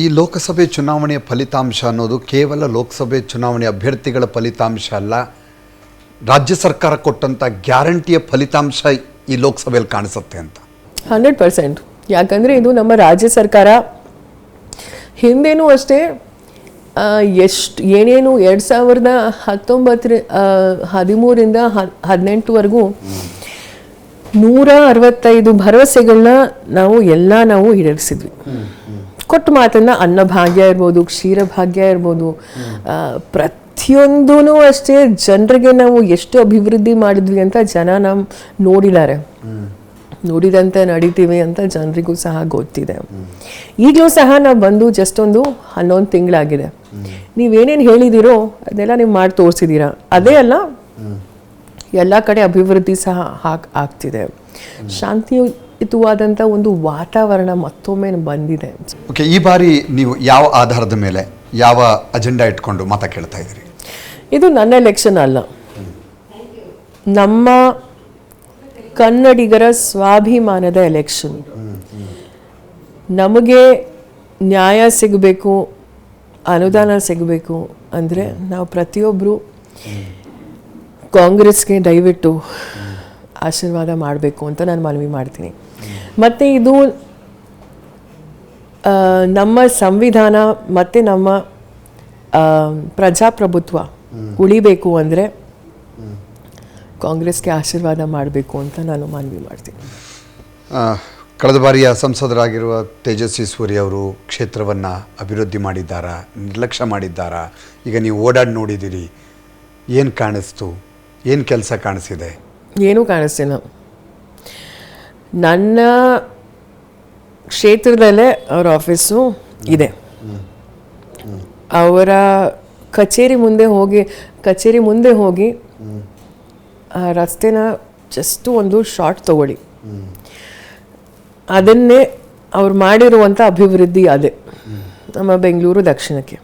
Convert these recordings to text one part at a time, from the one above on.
ಈ ಲೋಕಸಭೆ ಚುನಾವಣೆಯ ಫಲಿತಾಂಶ ಅನ್ನೋದು ಕೇವಲ ಲೋಕಸಭೆ ಚುನಾವಣೆ ಅಭ್ಯರ್ಥಿಗಳ ಫಲಿತಾಂಶ ಅಲ್ಲ ರಾಜ್ಯ ಸರ್ಕಾರ ಕೊಟ್ಟಂಥ ಗ್ಯಾರಂಟಿಯ ಫಲಿತಾಂಶ ಈ ಲೋಕಸಭೆಯಲ್ಲಿ ಕಾಣಿಸುತ್ತೆ ಅಂತ. Hundred percent. ಯಾಕಂದರೆ ಇದು ನಮ್ಮ ರಾಜ್ಯ ಸರ್ಕಾರ ಹಿಂದೇನೂ ಅಷ್ಟೇ ಎಷ್ಟು ಏನೇನು ಎರಡು ಸಾವಿರದ ಹತ್ತೊಂಬತ್ತರ ಹದಿಮೂರಿಂದ ಹದಿನೆಂಟುವರೆಗೂ ನೂರ ಅರವತ್ತೈದು ಭರವಸೆಗಳನ್ನ ನಾವು ಎಲ್ಲ ನಾವು ಈಡೇರಿಸಿದ್ವಿ. ಕೊಟ್ಟ ಮಾತನ್ನ ಅನ್ನಭಾಗ್ಯ ಇರ್ಬೋದು ಕ್ಷೀರಭಾಗ್ಯ ಇರ್ಬೋದು ಪ್ರತಿಯೊಂದೂ ಅಷ್ಟೇ ಜನರಿಗೆ ನಾವು ಎಷ್ಟು ಅಭಿವೃದ್ಧಿ ಮಾಡಿದ್ವಿ ಅಂತ ಜನ ನಮ್ಮ ನೋಡಿದ್ದಾರೆ. ನೋಡಿದಂತೆ ನಡೀತೀವಿ ಅಂತ ಜನರಿಗೂ ಸಹ ಗೊತ್ತಿದೆ. ಈಗಲೂ ಸಹ ನಾವು ಬಂದು ಜಸ್ಟ್ ಒಂದು ಹನ್ನೊಂದು ತಿಂಗಳಾಗಿದೆ. ನೀವೇನೇನು ಹೇಳಿದಿರೋ ಅದೆಲ್ಲ ನೀವು ಮಾಡಿ ತೋರಿಸಿದ್ದೀರಾ ಅದೇ ಅಲ್ಲ ಎಲ್ಲ ಕಡೆ ಅಭಿವೃದ್ಧಿ ಸಹ ಹಾಕ್ ಆಗ್ತಿದೆ. ಶಾಂತಿಯುತವಾದಂಥ ಒಂದು ವಾತಾವರಣ ಮತ್ತೊಮ್ಮೆ ಬಂದಿದೆ. ಓಕೆ ಈ ಬಾರಿ ನೀವು ಯಾವ ಆಧಾರದ ಮೇಲೆ ಯಾವ ಅಜೆಂಡಾ ಇಟ್ಕೊಂಡು ಮತ ಕೇಳ್ತಾ ಇದ್ದೀರಿ? ಇದು ನನ್ನ ಎಲೆಕ್ಷನ್ ಅಲ್ಲ. ನಮ್ಮ ಕನ್ನಡಿಗರ ಸ್ವಾಭಿಮಾನದ ಎಲೆಕ್ಷನ್ ನಮಗೆ ನ್ಯಾಯ ಸಿಗಬೇಕು ಅನುದಾನ ಸಿಗಬೇಕು ಅಂದರೆ ನಾವು ಪ್ರತಿಯೊಬ್ಬರು ಕಾಂಗ್ರೆಸ್ಗೆ ದಯವಿಟ್ಟು ಆಶೀರ್ವಾದ ಮಾಡಬೇಕು ಅಂತ ನಾನು ಮನವಿ ಮಾಡ್ತೀನಿ. ಮತ್ತು ಇದು ನಮ್ಮ ಸಂವಿಧಾನ ಮತ್ತು ನಮ್ಮ ಪ್ರಜಾಪ್ರಭುತ್ವ ಉಳಿಬೇಕು ಅಂದರೆ ಕಾಂಗ್ರೆಸ್ಗೆ ಆಶೀರ್ವಾದ ಮಾಡಬೇಕು ಅಂತ ನಾನು ಮನವಿ ಮಾಡ್ತೀನಿ. ಕಳೆದ ಬಾರಿಯ ಸಂಸದರಾಗಿರುವ ತೇಜಸ್ವಿ ಸೂರ್ಯ ಅವರು ಕ್ಷೇತ್ರವನ್ನು ಅಭಿವೃದ್ಧಿ ಮಾಡಿದ್ದಾರಾ ನಿರ್ಲಕ್ಷ್ಯ ಮಾಡಿದ್ದಾರಾ? ಈಗ ನೀವು ಓಡಾಡಿ ನೋಡಿದ್ದೀರಿ ಏನು ಕಾಣಿಸ್ತು ಏನು ಕೆಲಸ ಕಾಣಿಸಿದೆ? ಏನೂ ಕಾಣಿಸ್ತಿಲ್ಲ. ನನ್ನ ಕ್ಷೇತ್ರದಲ್ಲೇ ಅವರ ಆಫೀಸು ಇದೆ. ಅವರ ಕಚೇರಿ ಮುಂದೆ ಹೋಗಿ, ಕಚೇರಿ ಮುಂದೆ ಹೋಗಿ ಆ ರಸ್ತೆನ ಜಸ್ಟ್ ಒಂದು ಶಾರ್ಟ್ ತಗೊಳ್ಳಿ. ಅದನ್ನೇ ಅವ್ರು ಮಾಡಿರುವಂಥ ಅಭಿವೃದ್ಧಿ ಅದೇ. ನಮ್ಮ ಬೆಂಗಳೂರು ದಕ್ಷಿಣಕ್ಕೆ.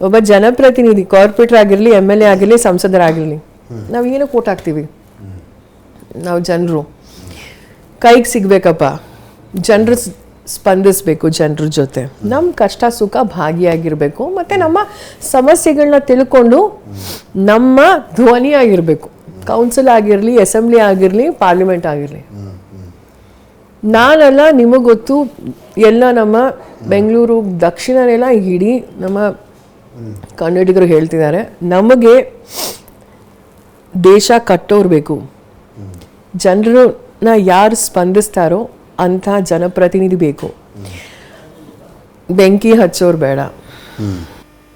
ಒಬ್ಬ ಜನಪ್ರತಿನಿಧಿ ಕಾರ್ಪೊರೇಟರ್ ಆಗಿರಲಿ ಎಂ ಎಲ್ ಎ ಆಗಿರಲಿ, ಸಂಸದರಾಗಿರಲಿ, ನಾವು ಏನಕ್ಕೆ ಓಟ್ ಹಾಕ್ತೀವಿ? ನಾವು ಜನರು. ಕೈಗೆ ಸಿಗ್ಬೇಕಪ್ಪ. ಜನರು ಸ್ಪಂದಿಸ್ಬೇಕು ಜನರ ಜೊತೆ. ನಮ್ಮ ಕಷ್ಟ ಸುಖ ಭಾಗಿಯಾಗಿರಬೇಕು. ಮತ್ತು ನಮ್ಮ ಸಮಸ್ಯೆಗಳನ್ನ ತಿಳ್ಕೊಂಡು ನಮ್ಮ ಧ್ವನಿಯಾಗಿರಬೇಕು ಕೌನ್ಸಿಲ್ ಆಗಿರಲಿ, ಅಸೆಂಬ್ಲಿ ಆಗಿರಲಿ, ಪಾರ್ಲಿಮೆಂಟ್ ಆಗಿರಲಿ. ನಾನಲ್ಲ ನಿಮಗೆ ಗೊತ್ತು, ಎಲ್ಲ ನಮ್ಮ ಬೆಂಗಳೂರು ದಕ್ಷಿಣನೆಲ್ಲ ಇಡೀ ನಮ್ಮ ಕನ್ನಡಿಗರು ಹೇಳ್ತಿದ್ದಾರೆ, ನಮಗೆ ದೇಶ ಕಟ್ಟೋರು ಬೇಕು. ಜನರನ್ನ ಯಾರು ಸ್ಪಂದಿಸ್ತಾರೋ ಅಂಥ ಜನಪ್ರತಿನಿಧಿ ಬೇಕು. ಬೆಂಕಿ ಹಚ್ಚೋರು ಬೇಡ.